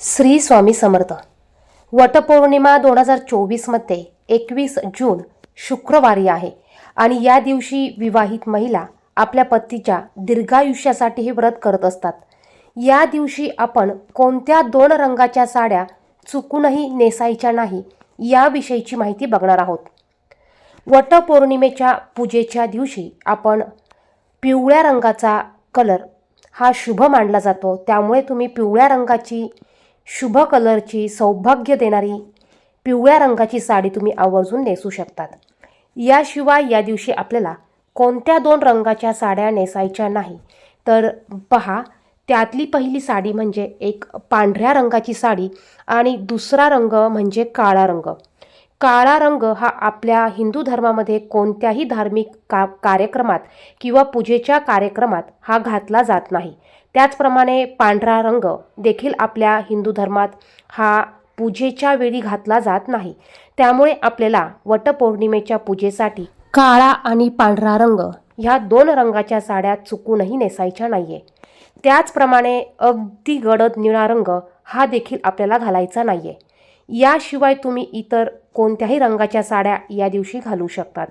श्री स्वामी समर्थ. वटपौर्णिमा दोन हजार चोवीसमध्ये एकवीस जून शुक्रवारी आहे आणि या दिवशी विवाहित महिला आपल्या पतीच्या दीर्घायुष्यासाठी हे व्रत करत असतात. या दिवशी आपण कोणत्या दोन रंगाच्या साड्या चुकूनही नेसायच्या नाही याविषयीची माहिती बघणार आहोत. वटपौर्णिमेच्या पूजेच्या दिवशी आपण पिवळ्या रंगाचा कलर हा शुभ मानला जातो. त्यामुळे तुम्ही पिवळ्या रंगाची शुभ कलरची सौभाग्य देणारी पिवळ्या रंगाची साडी तुम्ही आवर्जून नेसू शकतात. याशिवाय या दिवशी आपल्याला कोणत्या दोन रंगाच्या साड्या नेसायच्या नाही. तर पहा त्यातली पहिली साडी म्हणजे एक पांढऱ्या रंगाची साडी आणि दुसरा रंग म्हणजे काळा रंग. काळा रंग हा आपल्या हिंदू धर्मामध्ये कोणत्याही धार्मिक का कार्यक्रमात किंवा पूजेच्या कार्यक्रमात हा घातला जात नाही. त्याचप्रमाणे पांढरा रंग देखील आपल्या हिंदू धर्मात हा पूजेच्या वेळी घातला जात नाही. त्यामुळे आपल्याला वटपौर्णिमेच्या पूजेसाठी काळा आणि पांढरा रंग ह्या दोन रंगाच्या साड्या चुकूनही नेसायच्या नाही आहे त्याचप्रमाणे अगदी गडद निळा रंग हा देखील आपल्याला घालायचा नाही आहे याशिवाय तुम्ही इतर कोणत्याही रंगाच्या साड्या या दिवशी घालू शकतात.